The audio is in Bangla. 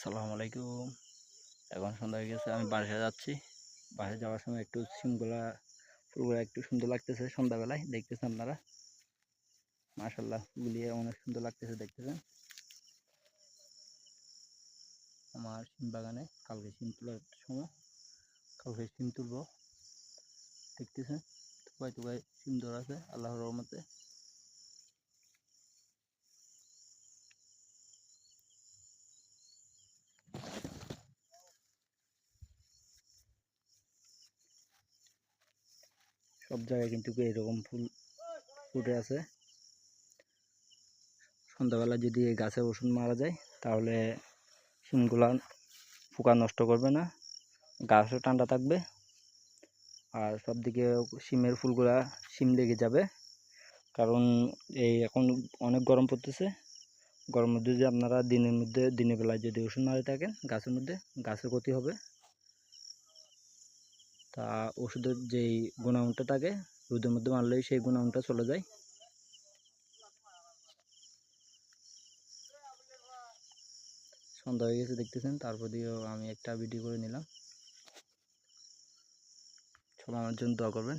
সালাম আলাইকুম। এখন সন্ধ্যা হয়ে গেছে, আমি বাসায় যাচ্ছি। বাসায় যাওয়ার সময় একটু সিমগুলা ফুলগুলা একটু সুন্দর লাগতেছে সন্ধ্যাবেলায়, দেখতেছেন আপনারা? মাশাল্লাহ ফুলগুলি অনেক সুন্দর লাগতেছে, দেখতেছেন? আমার সিম বাগানে কালকে সিম তোলার সময়, কালকে সিম তুলবো। দেখতেছেন? টুকাই টুকাই সিম ধরা আছে, আল্লাহর রহমতে। সব জায়গায় কিন্তু এরকম ফুল ফুটে আছে। সন্ধ্যাবেলা যদি এই গাছে ওষুধ মারা যায়, তাহলে সিমগুলা পোকা নষ্ট করবে না, গাছও ঠান্ডা থাকবে, আর সব দিকে সিমের ফুলগুলা সিম লেগে যাবে। কারণ এই এখন অনেক গরম পড়তেছে। গরমের মধ্যে যদি আপনারা দিনের মধ্যে, দিনের বেলায় যদি ওষুধ মারে থাকেন, গাছের মধ্যে গাছের ক্ষতি হবে। তা ওষুধের যেই গুণাগুণটা থাকে, রোদের মধ্যে মারলেই সেই গুণাগুণটা চলে যায়। সন্ধ্যা হয়ে গেছে দেখতেছেন, তারপর দিয়েও আমি একটা ভিডিও করে নিলাম। সবাই আমার জন্য দোয়া করবেন।